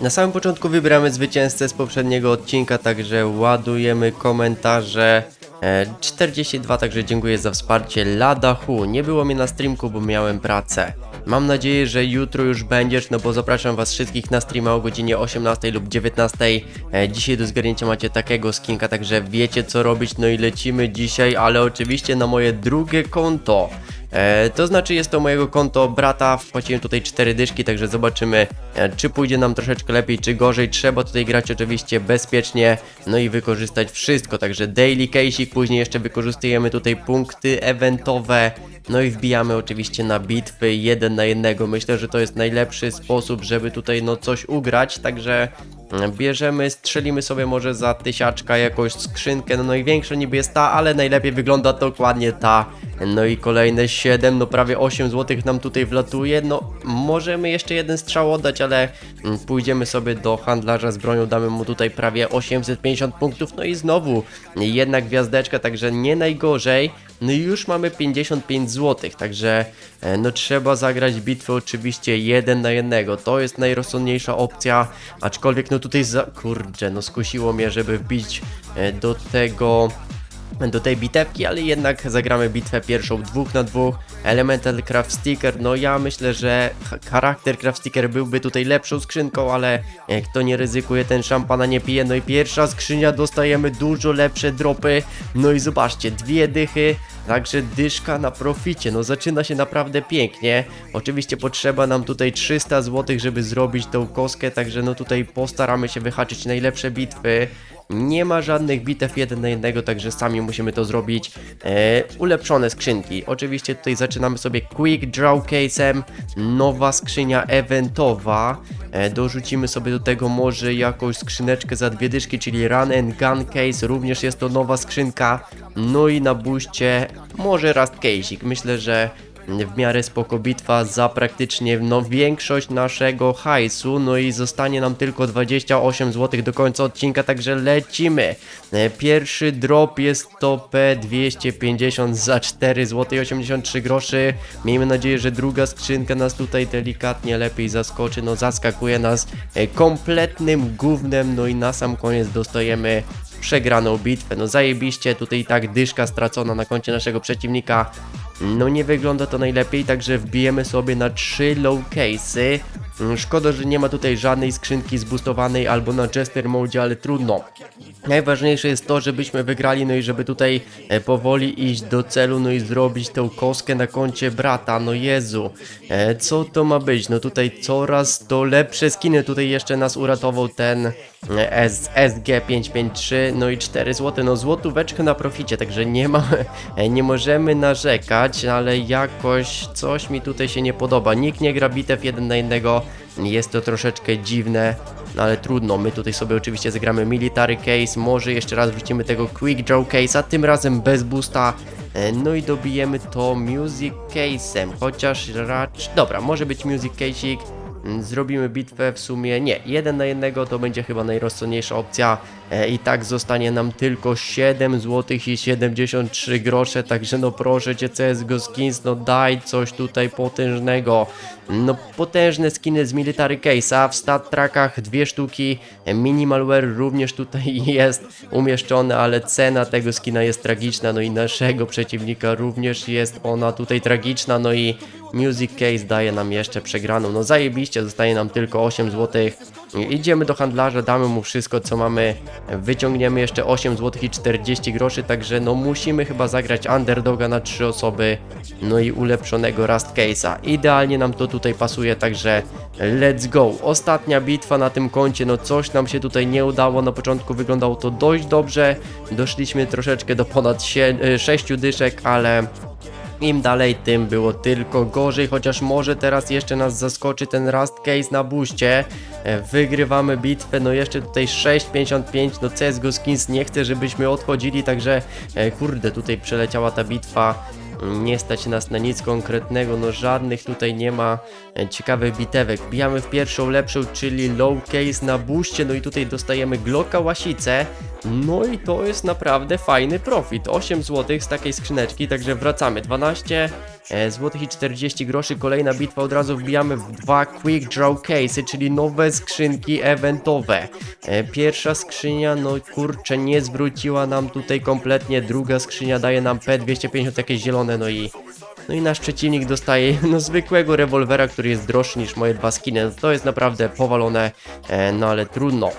Na samym początku wybieramy zwycięzcę z poprzedniego odcinka, także ładujemy komentarze. E, 42, także dziękuję za wsparcie. Lada Hu, nie było mnie na streamku, bo miałem pracę. Mam nadzieję, że jutro już będziesz, no bo zapraszam was wszystkich na streama o godzinie 18 lub 19. E, dzisiaj do zgarnięcia macie takiego skinka, także wiecie co robić, no i lecimy dzisiaj, ale oczywiście na moje drugie konto. E, to znaczy jest to mojego konto brata, wpłaciłem tutaj 4 dyszki, także zobaczymy e, czy pójdzie nam troszeczkę lepiej, czy gorzej. Trzeba tutaj grać oczywiście bezpiecznie, no i wykorzystać wszystko, także daily case'ik, później jeszcze wykorzystujemy tutaj punkty eventowe, no i wbijamy oczywiście na bitwy jeden na jednego. Myślę, że to jest najlepszy sposób, żeby tutaj no coś ugrać, także bierzemy, strzelimy sobie może za tysiaczka jakąś skrzynkę, no największa niby jest ta, ale najlepiej wygląda dokładnie ta. No i kolejne 7, no prawie 8 zł nam tutaj wlatuje, no możemy jeszcze jeden strzał oddać, ale mm, pójdziemy sobie do handlarza z bronią, damy mu tutaj prawie 850 punktów, no i znowu jedna gwiazdeczka, także nie najgorzej. No i już mamy 55 zł, także e, no trzeba zagrać bitwę oczywiście jeden na jednego. To jest najrozsądniejsza opcja, aczkolwiek no tutaj za... kurczę, no skusiło mnie, żeby wbić e, do tego do tej bitewki, ale jednak zagramy bitwę pierwszą dwóch na dwóch. Elemental Craft Sticker, no ja myślę, że ch- charakter Craft Sticker byłby tutaj lepszą skrzynką, ale kto nie ryzykuje, ten szampana nie pije. No i pierwsza skrzynia, dostajemy dużo lepsze dropy. No i zobaczcie, dwie dychy, także dyszka na proficie. No zaczyna się naprawdę pięknie. Oczywiście potrzeba nam tutaj 300 zł, żeby zrobić tą kostkę, także no tutaj postaramy się wyhaczyć najlepsze bitwy. Nie ma żadnych bitew jeden na jednego, także sami musimy to zrobić. E, ulepszone skrzynki. Oczywiście tutaj zaczynamy sobie Quick Draw Case'em. Nowa skrzynia eventowa. E, dorzucimy sobie do tego może jakąś skrzyneczkę za dwie dyszki, czyli Run and Gun Case. Również jest to nowa skrzynka. No i na buście może Rust Case'ik. Myślę, że w miarę spoko bitwa za praktycznie no, większość naszego hajsu, no i zostanie nam tylko 28 zł do końca odcinka, także lecimy. E, Pierwszy drop jest to P250 za 4 zł 83 groszy. Miejmy nadzieję, że druga skrzynka nas tutaj delikatnie lepiej zaskoczy, no zaskakuje nas e, kompletnym gównem, no i na sam koniec dostajemy przegraną bitwę. No zajebiście, tutaj i tak dyszka stracona na koncie naszego przeciwnika. No nie wygląda to najlepiej, także wbijemy sobie na 3 low case'y. Mm, Szkoda, że nie ma tutaj żadnej skrzynki zboostowanej albo na Jester Mode, ale trudno. Najważniejsze jest to, żebyśmy wygrali, no i żeby tutaj e, powoli iść do celu, no i zrobić tą kostkę na koncie brata, no Jezu. E, co to ma być? No tutaj coraz to lepsze skiny, tutaj jeszcze nas uratował ten e, S, SG553, no i 4 zł, no złotóweczkę na proficie, także nie ma, nie możemy narzekać, ale jakoś coś mi tutaj się nie podoba. Nikt nie gra bitew jeden na jednego, jest to troszeczkę dziwne. No ale trudno, my tutaj sobie oczywiście zagramy Military Case, może jeszcze raz wrzucimy tego Quick Draw Case, a tym razem bez boosta. E, No i dobijemy to Music Case'em, chociaż raczej... Dobra, może być Music Case'ik. Mm, Zrobimy bitwę w sumie, nie, jeden na jednego to będzie chyba najrozsądniejsza opcja i tak zostanie nam tylko 7 zł i 73 grosze, także no proszę cię CSGO Skins, no daj coś tutaj potężnego. No potężne skiny z Military Case'a, w stat trackach dwie sztuki, e, Minimalware również tutaj jest umieszczone, ale cena tego skina jest tragiczna, no i naszego przeciwnika również jest ona tutaj tragiczna, no i Music Case daje nam jeszcze przegraną, no zajebiście, zostaje nam tylko 8 zł. Idziemy do handlarza, damy mu wszystko co mamy, wyciągniemy jeszcze 8 zł i 40 groszy, także no musimy chyba zagrać underdoga na 3 osoby, no i ulepszonego Rust Case'a. Idealnie nam to tutaj pasuje, także let's go. Ostatnia bitwa na tym koncie, no coś nam się tutaj nie udało, na początku wyglądało to dość dobrze, doszliśmy troszeczkę do ponad 6 dyszek, ale im dalej, tym było tylko gorzej, chociaż może teraz jeszcze nas zaskoczy ten Rust Case na buście. E, Wygrywamy bitwę, no jeszcze tutaj 6.55, no CSGO Skins nie chce, żebyśmy odchodzili, także e, kurde, tutaj przeleciała ta bitwa. Nie stać nas na nic konkretnego, no żadnych tutaj nie ma e, ciekawych bitewek. Bijamy w pierwszą lepszą, czyli low case na buście, no i tutaj dostajemy Glocka Łasicę. No i to jest naprawdę fajny profit. 8 zł z takiej skrzyneczki, także wracamy. 12, e, złotych i 40 groszy. Kolejna bitwa, od razu wbijamy w dwa Quick Draw Case'y, czyli nowe skrzynki eventowe. E, Pierwsza skrzynia, no kurczę, nie zwróciła nam tutaj kompletnie. Druga skrzynia daje nam P250 jakieś zielone, no i no i nasz przeciwnik dostaje no zwykłego rewolwera, który jest droższy niż moje dwa skiny. No To jest naprawdę powalone, e, no ale trudno.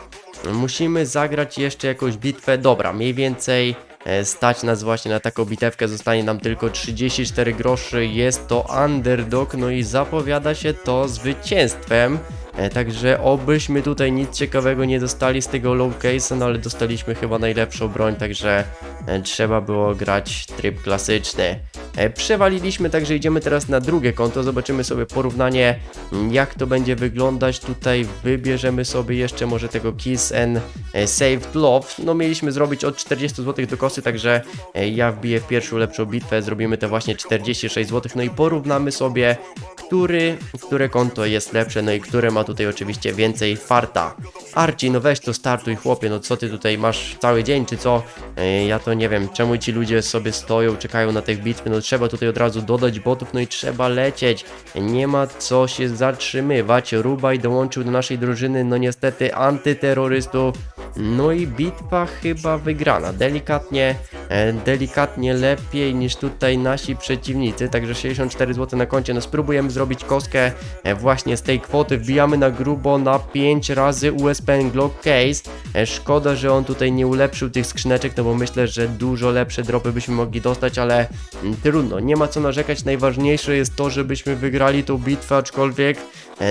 Musimy zagrać jeszcze jakąś bitwę. Dobra, mniej więcej e, stać nas właśnie na taką bitewkę. Zostanie nam tylko 34 groszy. Jest to underdog, no i zapowiada się to zwycięstwem. E, Także obyśmy tutaj nic ciekawego nie dostali z tego low no ale dostaliśmy chyba najlepszą broń, także e, trzeba było grać tryb klasyczny. E, Przewaliliśmy, także idziemy teraz na drugie konto, zobaczymy sobie porównanie m, jak to będzie wyglądać. Tutaj wybierzemy sobie jeszcze może tego Kiss and Saved Love. No mieliśmy zrobić od 40 zł do kosy, także ja wbiję w pierwszą lepszą bitwę, zrobimy te właśnie 46 zł, no i porównamy sobie który, które konto jest lepsze, no i które ma tutaj oczywiście więcej farta. Arci, no weź to startuj chłopie, no co ty tutaj masz cały dzień, czy co? E, Ja to nie wiem, czemu ci ludzie sobie stoją, czekają na te bitwy, no trzeba tutaj od razu dodać botów, no i trzeba lecieć. Nie ma co się zatrzymywać. Rubaj dołączył do naszej drużyny, no niestety antyterrorystów. No i bitwa chyba wygrana. Delikatnie, e, delikatnie lepiej niż tutaj nasi przeciwnicy. Także 64 zł na koncie. No spróbujemy zrobić kostkę e, właśnie z tej kwoty. Wbijamy na grubo na 5 razy USP Glock Case. E, Szkoda, że on tutaj nie ulepszył tych skrzyneczek, no bo myślę, że dużo lepsze dropy byśmy mogli dostać, ale mm, trudno. Nie ma co narzekać. Najważniejsze jest to, żebyśmy wygrali tą bitwę, aczkolwiek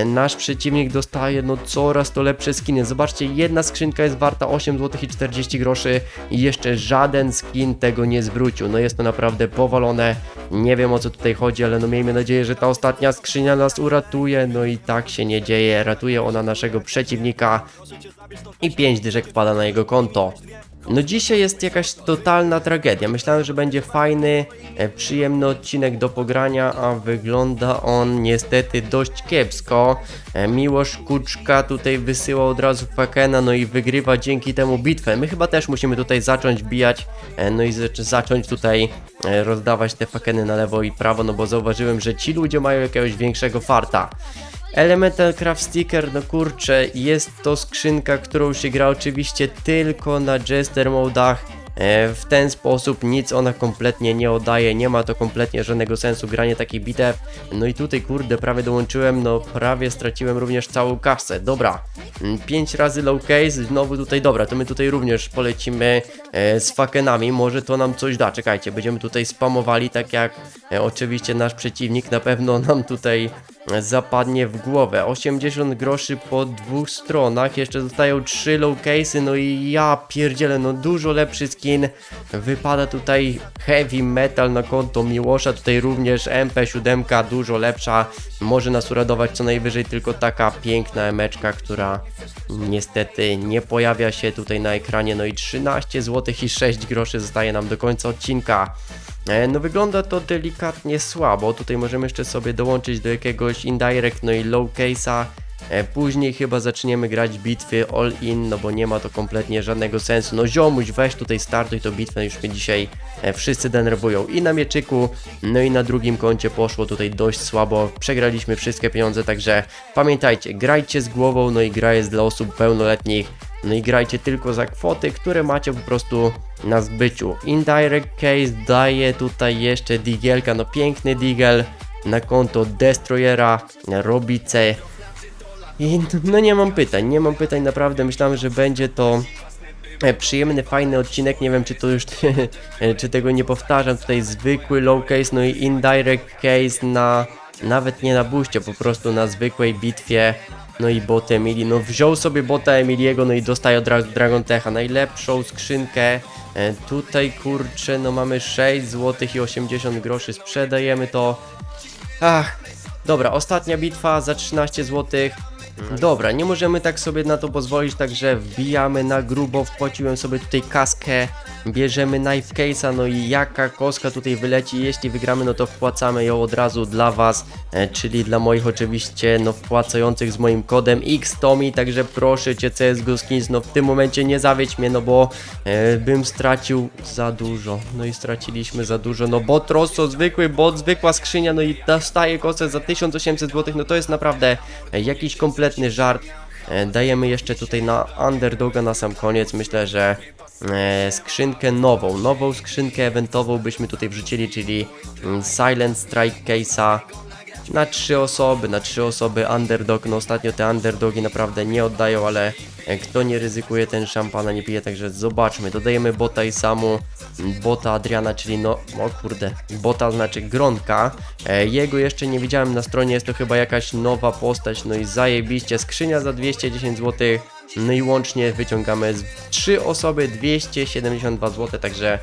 nasz przeciwnik dostaje no coraz to lepsze skiny. Zobaczcie, jedna skrzynka jest warta 8 zł i 40 groszy i jeszcze żaden skin tego nie zwrócił. No jest to naprawdę powalone. Nie wiem o co tutaj chodzi, ale no miejmy nadzieję, że ta ostatnia skrzynia nas uratuje. No i tak się nie dzieje. Ratuje ona naszego przeciwnika i 5 dyszek wpada na jego konto. No dzisiaj jest jakaś totalna tragedia. Myślałem, że będzie fajny, e, przyjemny odcinek do pogrania, a wygląda on niestety dość kiepsko. E, Miłosz Kuczka tutaj wysyła od razu Fakena, no i wygrywa dzięki temu bitwę. My chyba też musimy tutaj zacząć bijać, e, no i zac- zacząć tutaj rozdawać te Fakeny na lewo i prawo, no bo zauważyłem, że ci ludzie mają jakiegoś większego farta. Elemental Craft Sticker, no kurczę, jest to skrzynka, którą się gra oczywiście tylko na Jester modach. E, W ten sposób nic ona kompletnie nie oddaje, nie ma to kompletnie żadnego sensu granie takiej bitew. No i tutaj kurde, prawie dołączyłem, no prawie straciłem również całą kasę. Dobra, 5 razy low case, znowu tutaj, dobra, to my tutaj również polecimy e, z fakenami, może to nam coś da. Czekajcie, będziemy tutaj spamowali, tak jak e, oczywiście nasz przeciwnik na pewno nam tutaj zapadnie w głowę. 80 groszy po dwóch stronach, jeszcze zostają 3 low case'y, no i ja pierdzielę, no dużo lepszy skin. Wypada tutaj heavy metal na konto Miłosza, tutaj również MP7 dużo lepsza. Może nas uradować co najwyżej tylko taka piękna emeczka, która niestety nie pojawia się tutaj na ekranie. No i 13 zł i 6 groszy zostaje nam do końca odcinka. E, No wygląda to delikatnie słabo. Tutaj możemy jeszcze sobie dołączyć do jakiegoś indirect, no i low case'a. E, Później chyba zaczniemy grać bitwy all in, no bo nie ma to kompletnie żadnego sensu. No ziomuś, weź tutaj startuj to bitwę, już mnie dzisiaj e, wszyscy denerwują. I na mieczyku, no i na drugim koncie poszło tutaj dość słabo. Przegraliśmy wszystkie pieniądze, także pamiętajcie, grajcie z głową, no i gra jest dla osób pełnoletnich. No i grajcie tylko za kwoty, które macie po prostu na zbyciu. Indirect Case daje tutaj jeszcze digielka, no piękny digel na konto Destroyera, Robice. I no nie mam pytań, nie mam pytań. Naprawdę, myślałem, że będzie to e, przyjemny, fajny odcinek, nie wiem czy to już, czy tego nie powtarzam, tutaj zwykły low case, no i indirect case na, nawet nie na buście, po prostu na zwykłej bitwie, no i bot Emilii, no wziął sobie bota Emiliego, no i dostaje Dragon Techa, najlepszą skrzynkę, e, tutaj kurczę, no mamy 6 zł i 80 groszy, sprzedajemy to, ach, dobra, ostatnia bitwa za 13 zł, Dobra, nie możemy tak sobie na to pozwolić, także wbijamy na grubo, wpłaciłem sobie tutaj kaskę, bierzemy knife case'a, no i jaka koska tutaj wyleci, jeśli wygramy, no to wpłacamy ją od razu dla was, e, czyli dla moich oczywiście, no wpłacających z moim kodem XTOMI, także proszę cię CSGO Skins, no w tym momencie nie zawiedź mnie, no bo e, bym stracił za dużo, no i straciliśmy za dużo, no bot Rosso, zwykły bot, zwykła skrzynia, no i dostaje kosę za 1800 zł, no to jest naprawdę e, jakiś kompletny żart. E, Dajemy jeszcze tutaj na underdoga na sam koniec. Myślę, że skrzynkę nową, nową skrzynkę eventową byśmy tutaj wrzucili, czyli mm, Silent Strike Case'a na trzy osoby, na trzy osoby underdog. No ostatnio te underdogi naprawdę nie oddają, ale e, kto nie ryzykuje, ten szampana nie pije, także zobaczmy. Dodajemy bota i samu, m, bota Adriana, czyli no, o kurde, bota znaczy Gronka. E, jego jeszcze nie widziałem na stronie, jest to chyba jakaś nowa postać, no i zajebiście, skrzynia za 210 zł. No i łącznie wyciągamy z 3 osoby 272 zł, także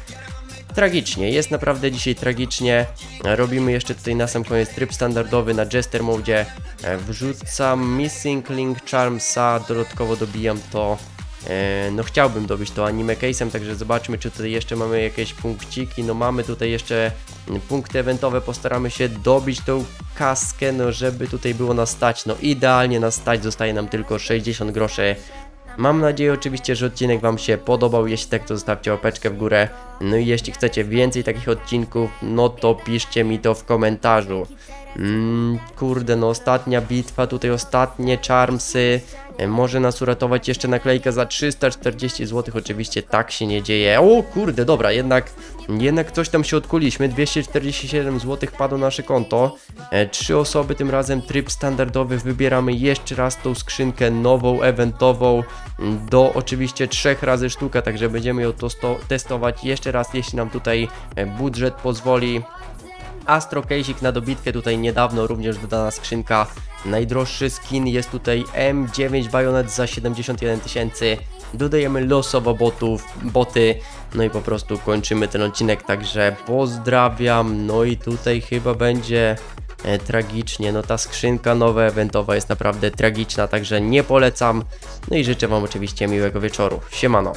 tragicznie, jest naprawdę dzisiaj tragicznie. Robimy jeszcze tutaj na sam koniec tryb standardowy na Jester Mode. E, Wrzucam Missing Link Charmsa, dodatkowo dobijam to. E, No chciałbym dobić to anime case'em, także zobaczmy czy tutaj jeszcze mamy jakieś punkciki. No mamy tutaj jeszcze mm, punkty eventowe, postaramy się dobić tą kaskę, no żeby tutaj było nas stać. No idealnie nas stać, zostaje nam tylko 60 groszy. Mam nadzieję oczywiście, że odcinek Wam się podobał. Jeśli tak, to zostawcie łapeczkę w górę. No i jeśli chcecie więcej takich odcinków, no to piszcie mi to w komentarzu. Mm, kurde, no ostatnia bitwa, tutaj ostatnie charmsy. E, Może nas uratować jeszcze naklejka za 340 zł. Oczywiście tak się nie dzieje. O kurde, dobra, jednak, jednak coś tam się odkuliśmy. 247 zł padło na nasze konto. E, Trzy osoby tym razem, tryb standardowy. Wybieramy jeszcze raz tą skrzynkę nową, eventową. Do oczywiście trzech razy sztuka, także będziemy ją tosto- testować jeszcze raz, jeśli nam tutaj e, budżet pozwoli. Astro Case'ik na dobitkę, tutaj niedawno również dodana skrzynka. Najdroższy skin jest tutaj M9 Bayonet za 71 tysięcy. Dodajemy losowo botów, boty, no i po prostu kończymy ten odcinek, także pozdrawiam. No i tutaj chyba będzie e, tragicznie, no ta skrzynka nowa eventowa jest naprawdę tragiczna, także nie polecam. No i życzę Wam oczywiście miłego wieczoru. Siemano.